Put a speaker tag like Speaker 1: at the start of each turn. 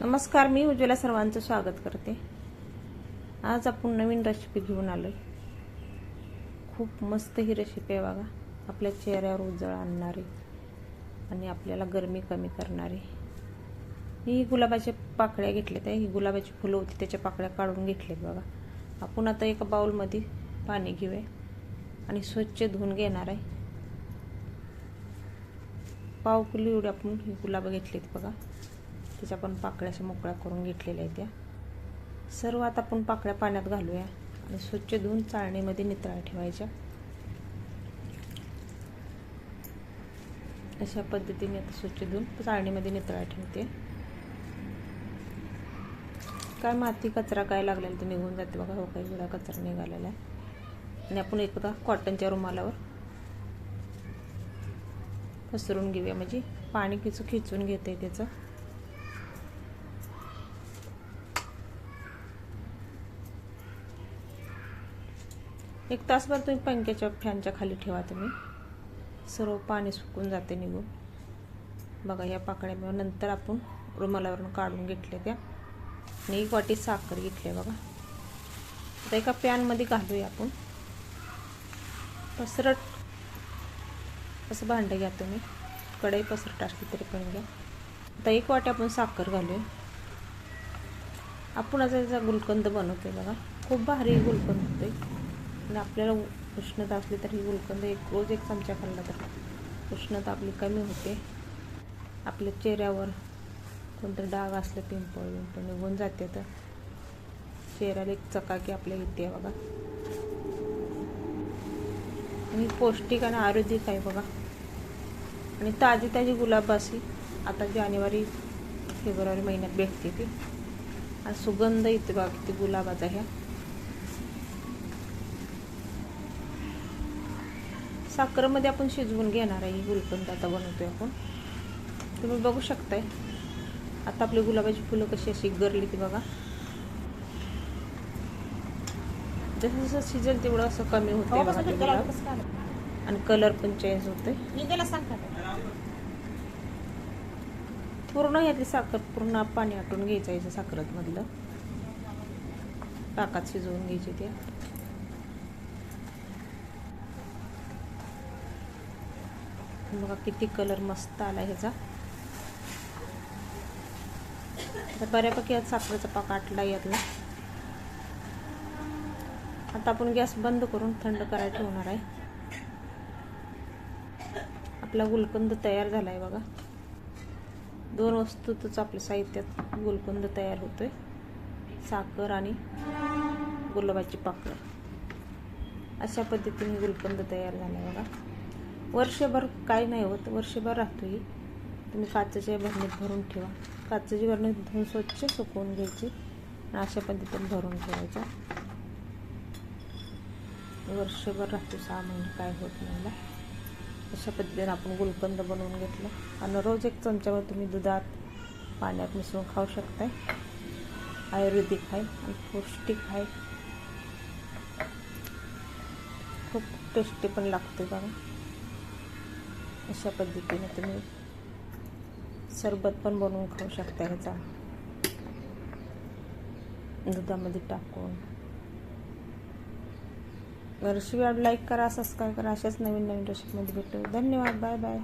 Speaker 1: नमस्कार मी उज्ज्वला सर्वांचं स्वागत करते. आज आपण नवीन रेसिपी घेऊन आलो आहे खूप मस्त ही रेसिपी आहे बघा. आपल्या चेहऱ्यावर उजळ आणणारी आणि आपल्याला गरमी कमी करणारी. ही गुलाबाच्या पाकळ्या घेतल्यात आहे. ही गुलाबाची फुलं होती त्याच्या पाकळ्या काढून घेतल्यात बघा. आपण आता एका बाउलमध्ये पाणी घेऊया आणि स्वच्छ धुवून घेणार आहे. पाव किलो एवढे आपण ही गुलाबं आहेत बघा. त्याच्या पण पाकळ्या अशा मोकळ्या करून घेतलेल्या आहेत त्या. सर्व आता आपण पाकळ्या पाण्यात घालूया आणि स्वच्छ धुवून चाळणीमध्ये नितळा ठेवायच्या. अशा पद्धतीने आता स्वच्छ धुवून चाळणीमध्ये नितळा ठेवते. काय माती कचरा काय लागलेला तर निघून जाते बघा. हो काही वेळा कचरा निघालेला आहे. आणि आपण एकदा कॉटनच्या रुमालावर पसरून घेऊया. म्हणजे पाणी खिचू खिचून घेते त्याचं. एक तासभर तुम्ही पंख्याच्या फॅनच्या खाली ठेवा तुम्ही. सर्व पाणी सुकून जाते निघून. बघा या पाकळ्या नंतर आपण रुमालावरून काढून घेतले त्या. आणि एक वाटी साखर घेतली बघा. आता एका पॅनमध्ये घालूया आपण. पसरट असं भांडं घ्या तुम्ही. कढई पसरट असली तरी पण घ्या. आता एक वाटी आपण साखर घालूया. आपण आता त्याचा गुलकंद बनवतोय बघा. खूप भारी गुलकंद होते आणि आपल्याला उष्णता असली तर ही गुलकंद एक रोज एक चमचा खाल्ला तर उष्णता आपली कमी होते. आपल्या चेहऱ्यावर कोणतं डाग असलं पिंपळ विंपळ निघून जाते तर चेहऱ्याला एक चकाकी आपल्या येते बघा. आणि पौष्टिक आणि आरोग्यक आहे बघा. आणि ताजी ताजी गुलाबासी आता जानेवारी फेब्रुवारी महिन्यात भेटते ती. आणि सुगंध येते बघा किती गुलाबाचा ह्या साखरमध्ये आपण शिजवून घेणार आहे. ही गुलकंद आता बनवतोय आपण. तुम्ही बघू शकताय. आता आपली गुलाबाची फुलं कशी अशी गरली ती बघा. जसं जसं शिजेल तेवढं असं कमी होते बघा ते गुलाब आणि कलर पण चेंज होते पूर्ण यातली साखर पूर्ण पाणी आटून घ्यायचं याचं साखरत मधलं ताकात शिजवून घ्यायची ते. बघा किती कलर मस्त आला ह्याचा. आता बऱ्यापैकी आज साखरेचा पाक आटला यातला आता आपण गॅस बंद करून थंड करायला ठेवणार आहे. आपला गुलकंद तयार झाला आहे बघा. दोन वस्तूतच आपल्या साहित्यात गुलकंद तयार होतोय. साखर आणि गुलाबाची पाकळं. अशा पद्धतीने गुलकंद तयार झाला आहे बघा. वर्षभर काय नाही होत. वर्षभर राहतो ही तुम्ही काचेच्या भरणीत भरून ठेवा. काचेची भरणी धुवून स्वच्छ सुकवून घ्यायची. आणि अशा पद्धतीने भरून ठेवायचा वर्षभर राहतो सहा महिने काय होत नाही अशा पद्धतीने आपण गुलकंद बनवून घेतलं. आणि रोज एक चमच्यावर तुम्ही दुधात पाण्यात मिसळून खाऊ शकताय. आयुर्वेदिक आहे आणि पौष्टिक आहे. खूप टेस्टी पण लागते बघा. अशा पद्धतीने तुम्ही सरबत पण बनवून खाऊ शकता ह्याचा. दुधामध्ये टाकून. रेसिपी लाईक करा सबस्क्राईब करा. अशाच नवीन नवीन रेसिपीमध्ये भेटू. धन्यवाद. Bye bye